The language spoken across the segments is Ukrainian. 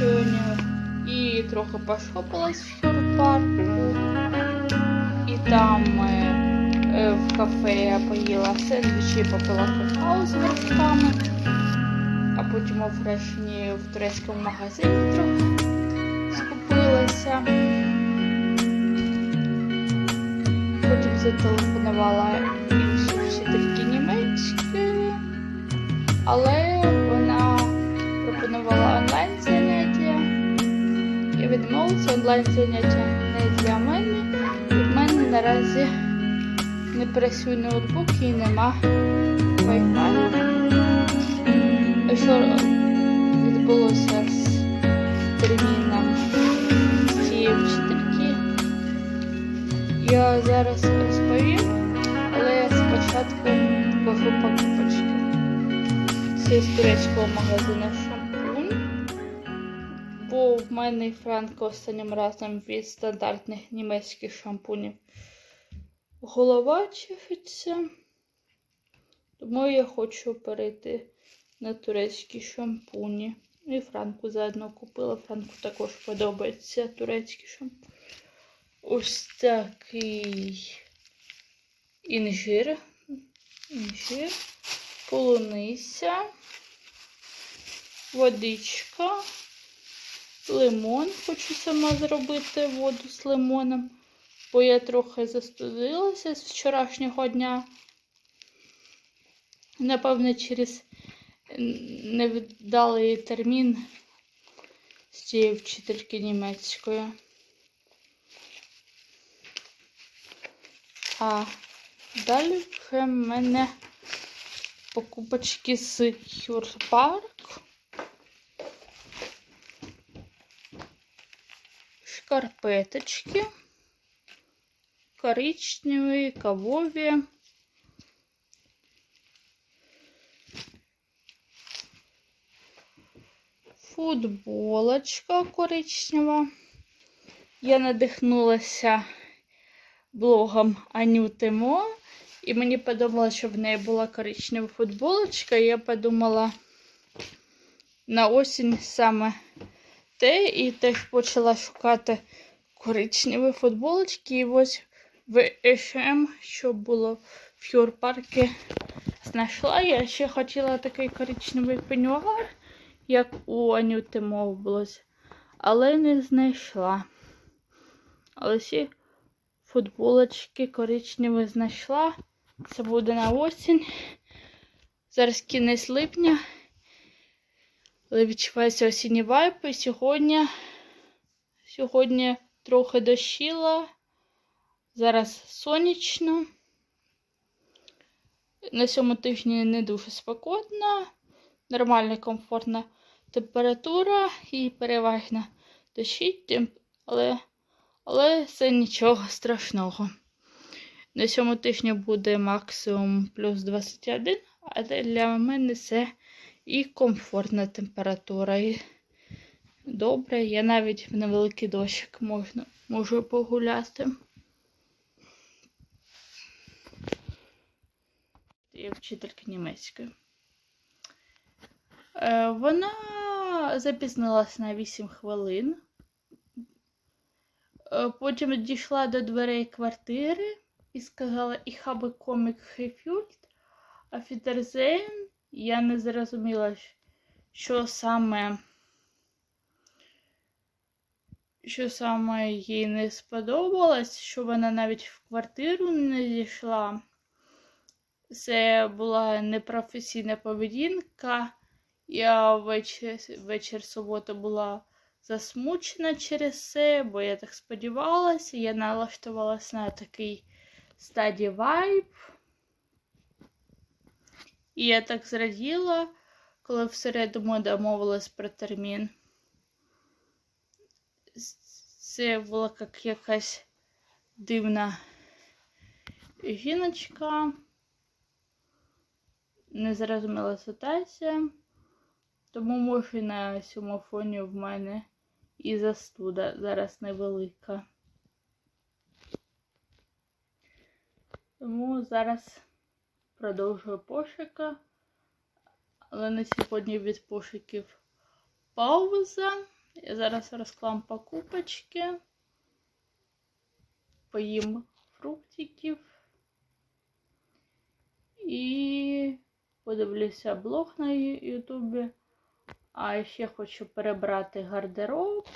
Я і трохи пошопилась в хюрпарку. І там е, в кафе я поїла сендвічі і попила какао з вершками. А потім у фрешні в турецькому магазині трохи скупилася. Потім зателефонувала вчительки німецької, але вона пропонувала. Я онлайн заняття не для мене. І в мене наразі не працює ноутбук і нема Wi-Fi. Що відбулося з терміном цієї вчительки? Я зараз розповім, але спочатку покажу покупочки. З турецького магазину. І Франко останнім разом від стандартних німецьких шампунів голова чешеться. Тому я хочу перейти на турецькі шампуні. І Франку заодно купила. Франку також подобається турецький шампунь. Ось такий інжир. Інжир, полуниця, водичка, лимон. Хочу сама зробити воду з лимоном, бо я трохи застудилася з вчорашнього дня. Напевно, через невдалий термін з цієї вчительки німецької. А далі в мене покупочки з Хюрпарк. Шкарпеточки. Коричневі, кавові. Футболочка коричнева. Я надихнулася блогом Анюти Мо. І мені подобалося, що в неї була коричнева футболочка. І я подумала на осінь саме те, і теж почала шукати коричневі футболочки. І ось в H&M, що було в Хюрпаркі, знайшла. Я ще хотіла такий коричневий пенюар, як у Анюти Мо було, але не знайшла. Але всі футболочки коричневі знайшла. Це буде на осінь. Зараз кінець липня. Але відчувається осінній вайп. І сьогодні, сьогодні трохи дощило. Зараз сонячно. На цьому тижні не дуже спекотно. Нормальна, комфортна температура і переважно дощить, але але це нічого страшного. На цьому тижні буде максимум плюс 21, а для мене це і комфортна температура. І добре, я навіть в невеликий дощик можна, можу погуляти. Я вчителька німецької. Е, Вона запізнилась на 8 хвилин. Е, Потім дійшла до дверей квартири і сказала Ich habe gefühlt, auf Wiedersehen. Я не зрозуміла, що саме, що саме їй не сподобалось, що вона навіть в квартиру не зійшла. Це була непрофесійна поведінка. Я вечір, вечір суботи була засмучена через це, бо я так сподівалася, я налаштувалася на такий стадії вайб. І я так зраділа, коли всередину домовилась про термін. Це була як якась дивна жіночка. Незрозуміла ситуація. Тому може на цьому фоні в мене і застуда зараз невелика. Тому зараз продовжую пошуки. Але на сьогодні від пошуків пауза. Я зараз розклам покупочки. Поїм фруктиків. І подивлюся блог на Ютубі. А ще хочу перебрати гардероб.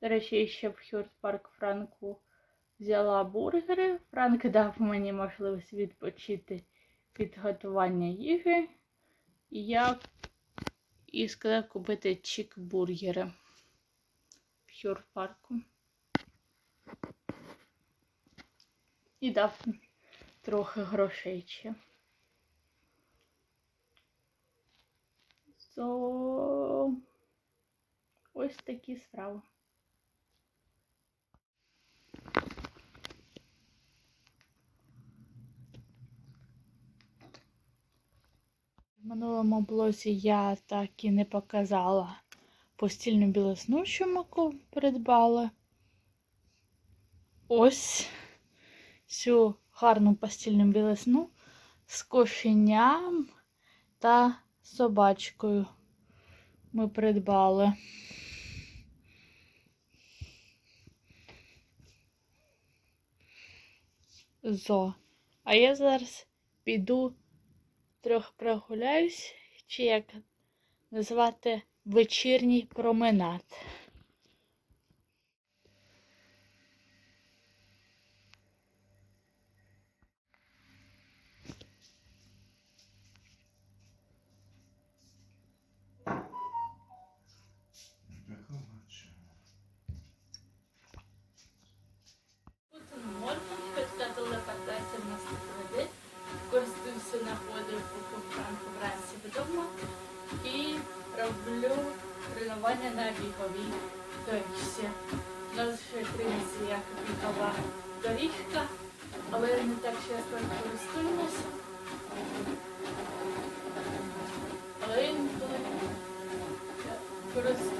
До речі, ще в Хьюрт Парк Франку взяла бургери. Франк дав мені можливість відпочити від готування їжі. І я і сказав купити чік-бургери в Хьюрт Парку. І дав трохи грошей ще. То ось такі справи. Минулому блозі я так і не показала постільну білосну, що ми ку- придбали. Ось цю гарну постільну білосну з кошеням та собачкою ми придбали. Зо. А я зараз піду трохи прогуляюсь, чи як назвати вечірній променад. Тренування на біговій доріжці. У нас ще криється як бігова доріжка, але не так часто користуємося. Але інколи користуємося.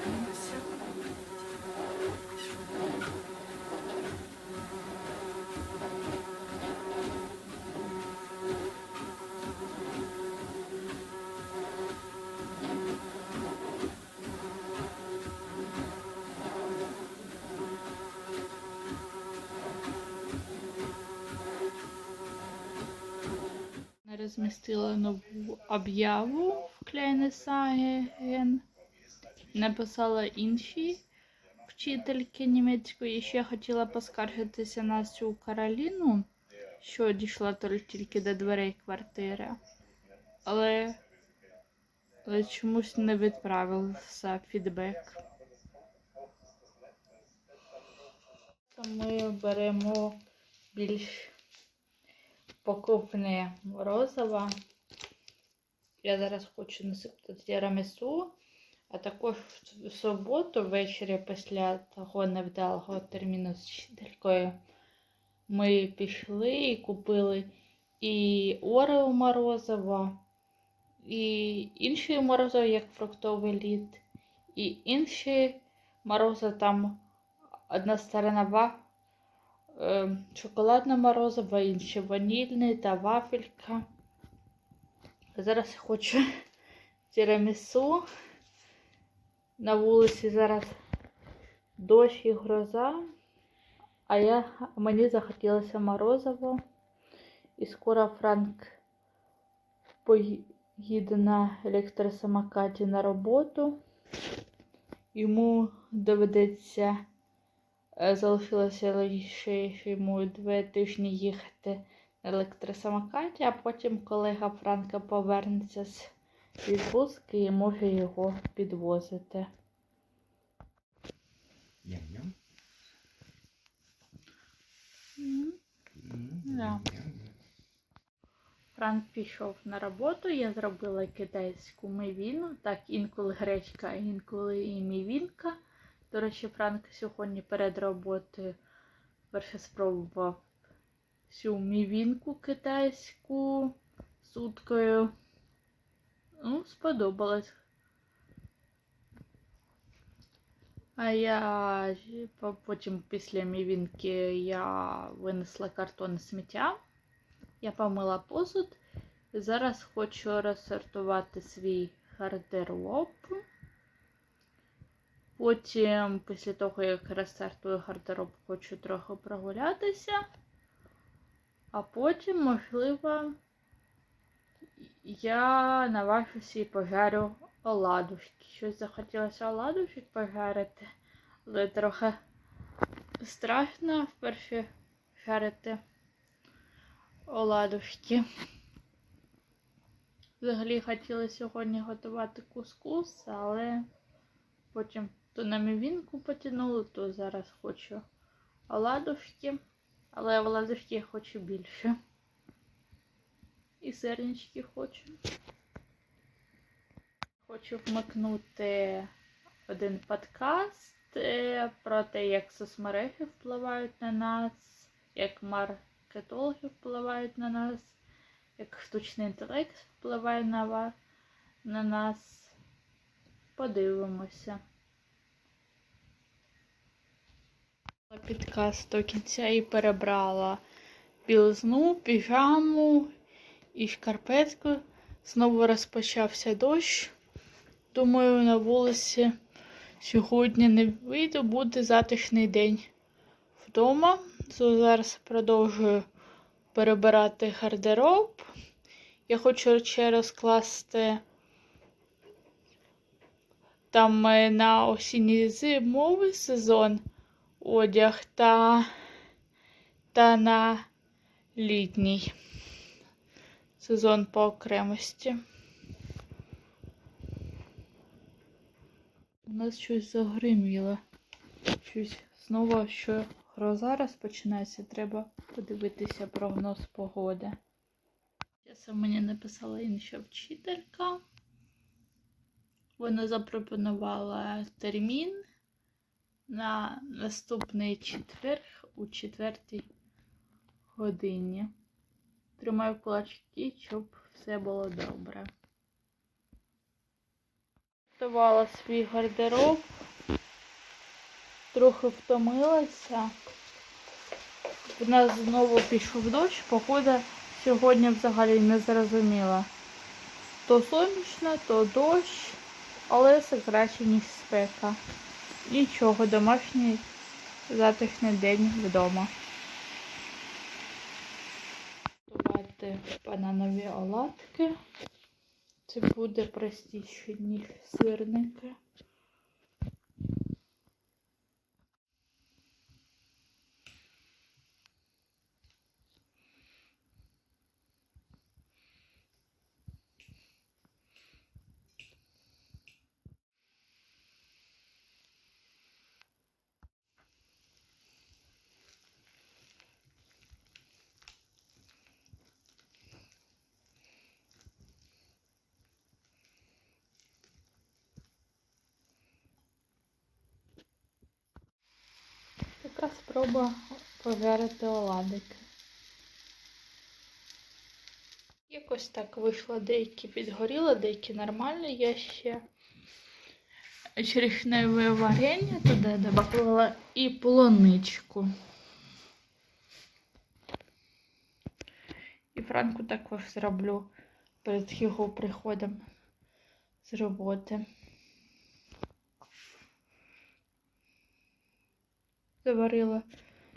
Розмістила нову об'яву в Клейнесаген. Написала іншій вчительки німецької. Ще хотіла поскаржитися на цю Кароліну, що дійшла тільки до дверей квартири. Але, але чомусь не відправився фідбек. Ми беремо більш покупне морозиво. Я зараз хочу насипати тірамісу, а також в суботу ввечері після того невдалого терміну з вчителькою ми пішли і купили і орео морозиво, і інші морозиво, як фруктовий лід, і інші морозиво там одна сторона шоколадне морозиво, інше ванільне та вафелька. Зараз я хочу тірамісу. На вулиці зараз дощ і гроза, а я, мені захотілося морозиво. І скоро Франк поїде на електросамокаті на роботу. Йому доведеться Е, Залишилося лише йому два тижні їхати на електросамокаті, а потім колега Франка повернеться з відпустки і може його підвозити. Ням-ням. Да. Франк пішов на роботу, я зробила китайську мивіну, так інколи гречка, інколи і мівінка. До речі, Франк сьогодні перед роботою перше спробував цю мівінку китайську з уткою. Ну, сподобалось. А я потім після мівінки я винесла картон сміття. Я помила посуд. Зараз хочу розсортувати свій гардероб. Потім, після того, як розсортую гардероб, хочу трохи прогулятися. А потім, можливо, я наважуся і пожарю оладушки. Щось захотілося оладушок пожарити, але трохи страшно вперше жарити оладушки. Взагалі хотіла сьогодні готувати кускус, але потім то на мівінку потягнуло, то зараз хочу оладушки. Але оладушки я хочу більше. І сирнички хочу. Хочу вмикнути один подкаст е, про те, як соцмережі впливають на нас, як маркетологи впливають на нас, як штучний інтелект впливає на, на нас. Подивимося. Підкаст до кінця і перебрала білизну, піжаму і шкарпетку. Знову розпочався дощ. Думаю, на вулиці сьогодні не вийду, буде затишний день вдома. Зараз продовжую перебирати гардероб. Я хочу ще розкласти там е, на осінній зимовий сезон одяг та, та на літній сезон по окремості. У нас щось загриміло. Щось знову, що гроза розпочинається, треба подивитися прогноз погоди. Зараз мені написала інша вчителька. Вона запропонувала термін на наступний четвер у четвертій годині. Тримаю кулачки, щоб все було добре. Готувала свій гардероб, трохи втомилася. В нас знову пішов дощ, погода сьогодні взагалі не зрозуміла. То сонячно, то дощ, але все краще, ніж спека. Нічого, домашній затишний день вдома. Готувати бананові оладки. Це буде простіше, ніж сирники. Така спроба пожарити оладики. Якось так вийшло, деякі підгоріли, деякі нормальні. Я ще черешневе варення туди додавала і полуничку. І Франку також зроблю перед його приходом з роботи. Заварила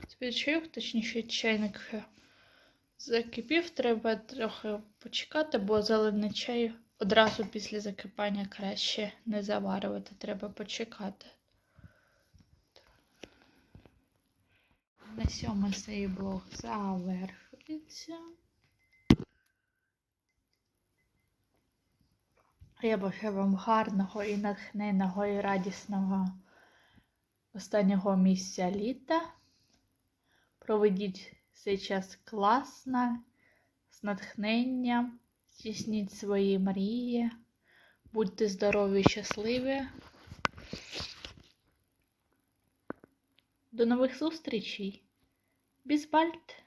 собі чайок, точніше чайник закипів, треба трохи почекати, бо зелений чай одразу після закипання краще не заварювати, треба почекати. На сьому цей блог завершується. Я бажаю вам гарного і натхненного і радісного останнього місця літа. Проведіть цей час класно, з натхненням, здійсніть свої мрії, будьте здорові і щасливі. До нових зустрічей! Bald!